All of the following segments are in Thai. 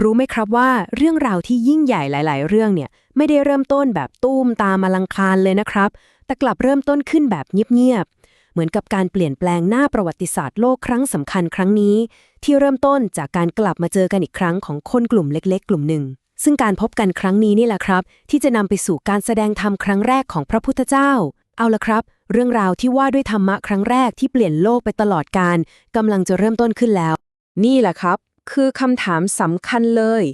รู้ไหมครับว่าเรื่องราวที่ยิ่งใหญ่หลาย ๆ เรื่องเนี่ยไม่ได้เริ่มต้นแบบตุ้มตามมาลังคารเลยนะครับ แต่กลับเริ่มต้นขึ้นแบบเงียบๆเหมือนกับการเปลี่ยนแปลงหน้าประวัติศาสตร์โลกครั้งสำคัญครั้งนี้ ที่เริ่มต้นจากการกลับมาเจอกันอีกครั้งของคนกลุ่มเล็ก ๆ กลุ่มหนึ่ง ซึ่งการพบกันครั้งนี้นี่แหละครับ ที่จะนำไปสู่การแสดงธรรมครั้งแรกของพระพุทธเจ้า เอาละครับ เรื่องราวที่ว่าด้วยธรรมะครั้งแรกที่เปลี่ยนโลกไปตลอดกาลกำลังจะเริ่มต้นขึ้นแล้ว นี่แหละครับ คือคำถามสำคัญเลย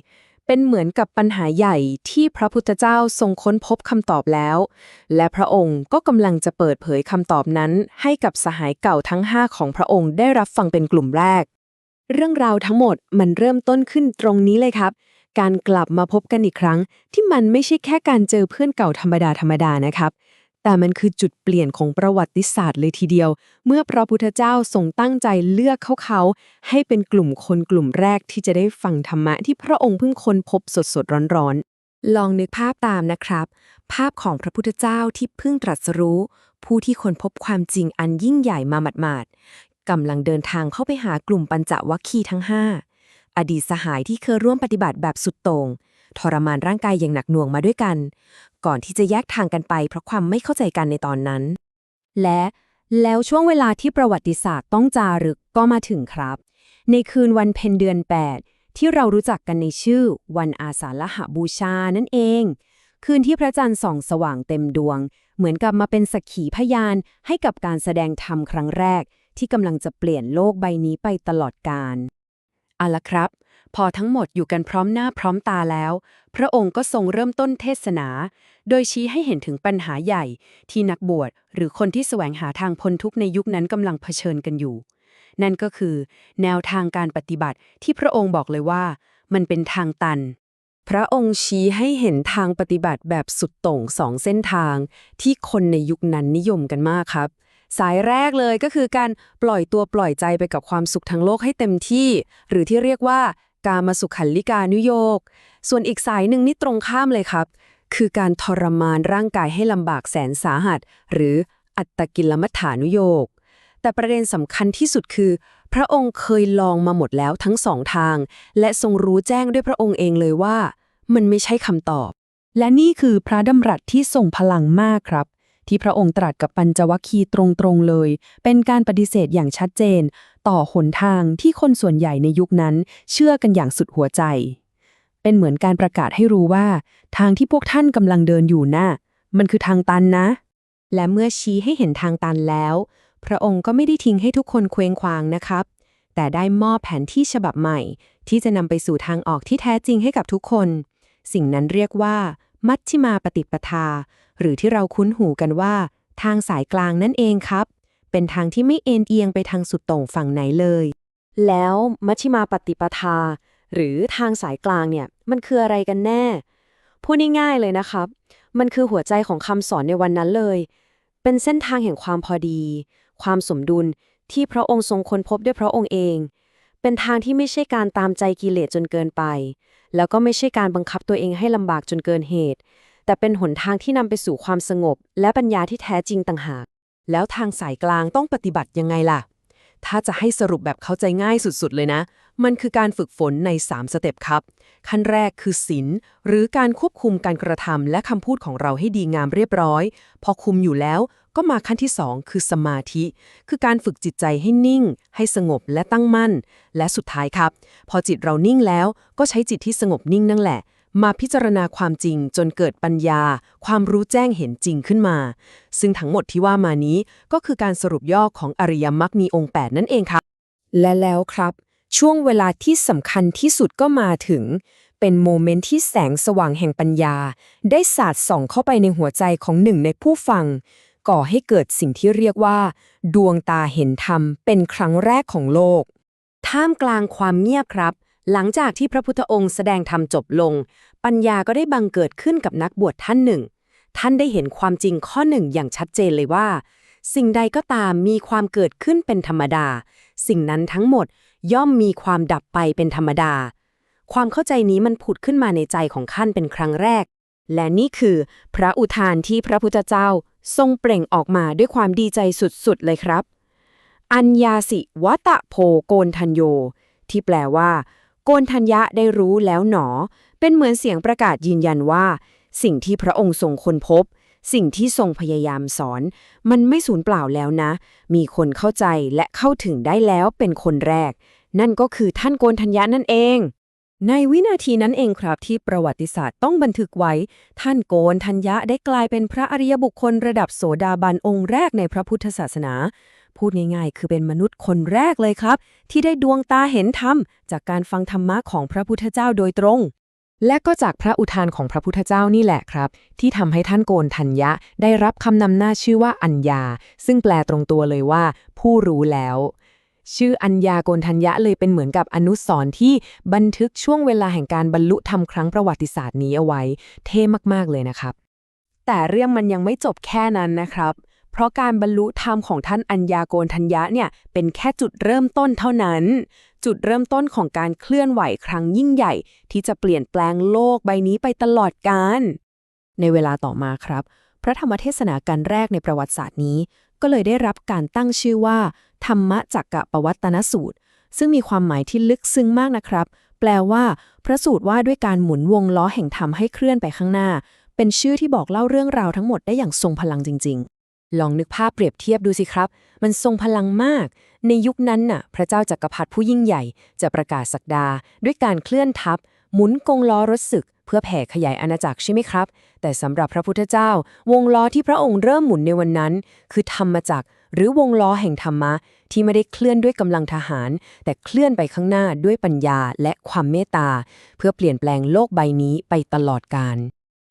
เป็นเหมือนกับปัญหาใหญ่ที่พระพุทธเจ้าทรงค้นพบคำตอบแล้ว และพระองค์ก็กำลังจะเปิดเผยคำตอบนั้นให้กับสหายเก่าทั้ง 5 ของพระองค์ได้รับฟังเป็นกลุ่มแรก เรื่องราวทั้งหมดมันเริ่มต้นขึ้นตรงนี้เลยครับ การกลับมาพบกันอีกครั้ง ที่มันไม่ใช่แค่การเจอเพื่อนเก่าธรรมดาธรรมดานะครับ แต่มันคือจุดเปลี่ยนของประวัติศาสตร์เลยทีเดียว เมื่อพระพุทธเจ้าทรงตั้งใจเลือกเขาเขาให้เป็นกลุ่มคนกลุ่มแรกที่จะได้ฟังธรรมะที่พระองค์เพิ่งค้นพบสดๆร้อนๆ ลองนึกภาพตามนะครับ ภาพของพระพุทธเจ้าที่เพิ่งตรัสรู้ ผู้ที่ค้นพบความจริงอันยิ่งใหญ่มาหมาดๆกำลังเดินทางเข้าไปหากลุ่มปัญจวัคคีย์ทั้งห้าอดีตสหายที่เคยร่วมปฏิบัติแบบสุดโต่ง ทรมานร่างกายอย่างหนักหน่วงมาด้วยกัน ก่อนที่จะแยกทางกันไป เพราะความไม่เข้าใจกันในตอนนั้น และแล้วช่วงเวลาที่ประวัติศาสตร์ต้องจารึกก็มาถึงครับ ในคืนวันเพ็ญเดือน 8 ที่เรารู้จักกันในชื่อ วันอาสาฬหบูชานั่นเอง คืนที่พระจันทร์ส่องสว่างเต็มดวง เหมือนกับมาเป็นสักขีพยานให้กับการแสดงธรรมครั้งแรก ที่กำลังจะเปลี่ยนโลกใบนี้ไปตลอดกาลเอาละครับ พอทั้งหมดอยู่กันพร้อมหน้าพร้อมตาแล้ว พระองค์ก็ทรงเริ่มต้นเทศนา โดยชี้ให้เห็นถึงปัญหาใหญ่ที่นักบวชหรือคนที่แสวงหาทางพ้นทุกข์ในยุคนั้นกำลังเผชิญกันอยู่ นั่นก็คือ แนวทางการปฏิบัติที่พระองค์บอกเลยว่า มันเป็นทางตัน พระองค์ชี้ให้เห็นทางปฏิบัติแบบสุดโต่งสองเส้นทาง ที่คนในยุคนั้นนิยมกันมากครับ สายแรกเลยก็คือการปล่อยตัวปล่อยใจไปกับความสุขทางโลกให้เต็มที่ หรือที่เรียกว่า การมาสุขขันลิกานุโยก ส่วนอีกสายหนึ่งนี่ตรงข้ามเลยครับ คือการทรมานร่างกายให้ลำบากแสนสาหัส หรืออัตตกิลมัฐานุโยก แต่ประเด็นสำคัญที่สุดคือ พระองค์เคยลองมาหมดแล้วทั้งสองทาง และทรงรู้แจ้งด้วยพระองค์เองเลยว่า มันไม่ใช่คำตอบ และนี่คือพระดำรัสที่ทรงพลังมากครับ ที่พระองค์ตรัสกับปัญจวัคคีย์ตรงๆเลย เป็นการปฏิเสธอย่างชัดเจน ต่อหนทางที่คนส่วนใหญ่ในยุคนั้น เชื่อกันอย่างสุดหัวใจ เป็นเหมือนการประกาศให้รู้ว่า ทางที่พวกท่านกำลังเดินอยู่น่ะมันคือทางตันนะ และเมื่อชี้ให้เห็นทางตันแล้ว พระองค์ก็ไม่ได้ทิ้งให้ทุกคนเคว้งคว้างนะครับ แต่ได้มอบแผนที่ฉบับใหม่ ที่จะนำไปสู่ทางออกที่แท้จริงให้กับทุกคน สิ่งนั้นเรียกว่า มัชฌิมาปฏิปทา หรือที่เราคุ้นหูกันว่า ทางสายกลางนั่นเองครับ เป็นทางที่ไม่เอ็นเอียงไปทางสุดโต่งฝั่งไหนเลย แล้วมัชฌิมาปฏิปทา หรือทางสายกลางเนี่ยมันคืออะไรกันแน่ พูดง่ายๆเลยนะครับ มันคือหัวใจของคำสอนในวันนั้นเลย เป็นเส้นทางแห่งความพอดี ความสมดุลที่พระองค์ทรงค้นพบด้วยพระองค์เอง เป็นทางที่ไม่ใช่การตามใจกิเลสจนเกินไป แล้วก็ไม่ใช่การบังคับตัวเองให้ลำบากจนเกินเหตุ แต่เป็นหนทางที่นำไปสู่ความสงบ และปัญญาที่แท้จริงต่างหาก แล้วทางสายกลางต้องปฏิบัติยังไงล่ะ ถ้าจะให้สรุปแบบเข้าใจง่ายสุดๆ เลยนะ มันคือการฝึกฝนใน 3 สเต็ปครับ ขั้นแรกคือศีลหรือการควบคุมการกระทำและคำพูดของเราให้ดีงามเรียบร้อย พอคุมอยู่แล้วก็มาขั้นที่ 2 คือสมาธิ คือการฝึกจิตใจให้นิ่ง ให้สงบและตั้งมั่น และสุดท้ายครับ พอจิตเรานิ่งแล้วก็ใช้จิตที่สงบนิ่งนั่นแหละ มาพิจารณาความจริงจนเกิดปัญญา ความรู้แจ้งเห็นจริงขึ้นมา ซึ่งทั้งหมดที่ว่ามานี้ก็คือการสรุปย่อของอริยมรรคมีองค์ 8 นั่นเองครับและแล้วครับ ช่วงเวลาที่สำคัญที่สุดก็มาถึง เป็นโมเมนต์ที่แสงสว่างแห่งปัญญา ได้สาดส่องเข้าไปในหัวใจของหนึ่งในผู้ฟัง ก่อให้เกิดสิ่งที่เรียกว่า ดวงตาเห็นธรรมเป็นครั้งแรกของโลก ท่ามกลางความเงียบครับ หลังจากที่พระพุทธองค์แสดงธรรมจบลง ปัญญาก็ได้บังเกิดขึ้นกับนักบวชท่านหนึ่ง ท่านได้เห็นความจริงข้อหนึ่งอย่างชัดเจนเลยว่า สิ่งใดก็ตามมีความเกิดขึ้นเป็นธรรมดา สิ่งนั้นทั้งหมดย่อมมีความดับไปเป็นธรรมดา ความเข้าใจนี้มันผุดขึ้นมาในใจของท่านเป็นครั้งแรก และนี่คือพระอุทานที่พระพุทธเจ้าทรงเปล่งออกมาด้วยความดีใจสุดๆเลยครับ อัญญาสิวัตะโพโกนทันโย ที่แปลว่า กกนทัญญะได้รู้แล้วหนอ เป็นเหมือนเสียงประกาศยืนยันว่า สิ่งที่พระองค์ทรงค้นพบ สิ่งที่ทรงพยายามสอน มันไม่สูญเปล่าแล้วนะ มีคนเข้าใจและเข้าถึงได้แล้วเป็นคนแรก นั่นก็คือท่านโกนทัญญะนั่นเอง ในวินาทีนั้นเองครับที่ประวัติศาสตร์ต้องบันทึกไว้ ท่านโกนทัญญะได้กลายเป็นพระอริยบุคคลระดับโสดาบันองค์แรกในพระพุทธศาสนา พูดง่ายๆ คือเป็นมนุษย์คนแรกเลยครับ ที่ได้ดวงตาเห็นธรรม จากการฟังธรรมะของพระพุทธเจ้าโดยตรง และก็จากพระอุทานของพระพุทธเจ้านี่แหละครับ ที่ทำให้ท่านโกนทัญญะ ได้รับคำนำหน้าชื่อว่าอัญญา ซึ่งแปลตรงตัวเลยว่า ผู้รู้แล้วชื่ออัญญาโกนทัญญะเลยเป็นเหมือนกับอนุสรณ์ที่บันทึกช่วงเวลาแห่งการบรรลุธรรมครั้งประวัติศาสตร์นี้เอาไว้ เท่มากๆเลยนะครับ แต่เรื่องมันยังไม่จบแค่นั้นนะครับ เพราะการบรรลุธรรมของท่านอัญญาโกนทัญญะเนี่ยเป็นแค่จุดเริ่มต้นเท่านั้น จุดเริ่มต้นของการเคลื่อนไหวครั้งยิ่งใหญ่ ที่จะเปลี่ยนแปลงโลกใบนี้ไปตลอดกาลในเวลาต่อมาครับ พระธรรมเทศนาการแรกในประวัติศาสตร์นี้ ก็เลยได้รับการตั้งชื่อว่า ธรรมจักกะปวัตตนสูตร ซึ่งมีความหมายที่ลึกซึ้งมากนะครับ แปลว่า พระสูตรว่าด้วยการหมุนวงล้อแห่งธรรมให้เคลื่อนไปข้างหน้า เป็นชื่อที่บอกเล่าเรื่องราวทั้งหมดได้อย่างทรงพลังจริง ๆ ลองนึกภาพเปรียบเทียบดูสิครับ มันทรงพลังมาก ในยุคนั้นน่ะ พระเจ้าจักรพรรดิผู้ยิ่งใหญ่ จะประกาศสักดา ด้วยการเคลื่อนทัพ หมุนกงล้อรถศึก เพื่อแผ่ขยายอาณาจักรใช่ไหมครับ แต่สำหรับพระพุทธเจ้า วงล้อที่พระองค์เริ่มหมุนในวันนั้น คือธรรมจักรหรือวงล้อแห่งธรรมะ ที่ไม่ได้เคลื่อนด้วยกำลังทหาร แต่เคลื่อนไปข้างหน้าด้วยปัญญาและความเมตตา เพื่อเปลี่ยนแปลงโลกใบนี้ไปตลอดกาล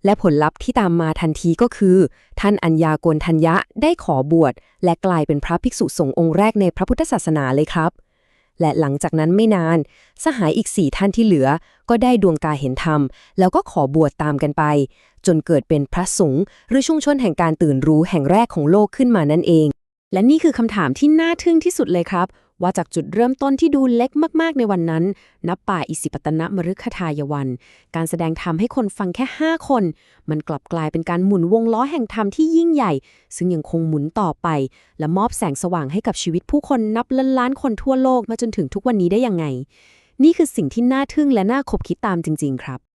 และผลลัพธ์ที่ตามมาทันทีก็คือ ท่านอัญญาโกนทัญญะได้ขอบวช และกลายเป็นพระภิกษุสงฆ์องค์แรกในพระพุทธศาสนาเลยครับ และหลังจากนั้นไม่นาน สหายอีกสี่ท่านที่เหลือ ก็ได้ดวงตาเห็นธรรม แล้วก็ขอบวชตามกันไป จนเกิดเป็นพระสงฆ์หรือชุมชนแห่งการตื่นรู้แห่งแรกของโลกขึ้นมานั่นเอง และนี่คือคำถามที่น่าทึ่งที่สุดเลยครับ ว่าจากจุดเริ่มต้นที่ดูเล็กมากๆในวันนั้น นับป่าอิสิปตนมฤคทายวัน การแสดงธรรมให้คนฟังแค่ 5 คน มันกลับกลายเป็นการหมุนวงล้อแห่งธรรมที่ยิ่งใหญ่ ซึ่งยังคงหมุนต่อไป และมอบแสงสว่างให้กับชีวิตผู้คนนับล้านล้านคนทั่วโลกมาจนถึงทุกวันนี้ได้ยังไง นี่คือสิ่งที่น่าทึ่งและน่าคบคิดตามจริง ๆ ครับ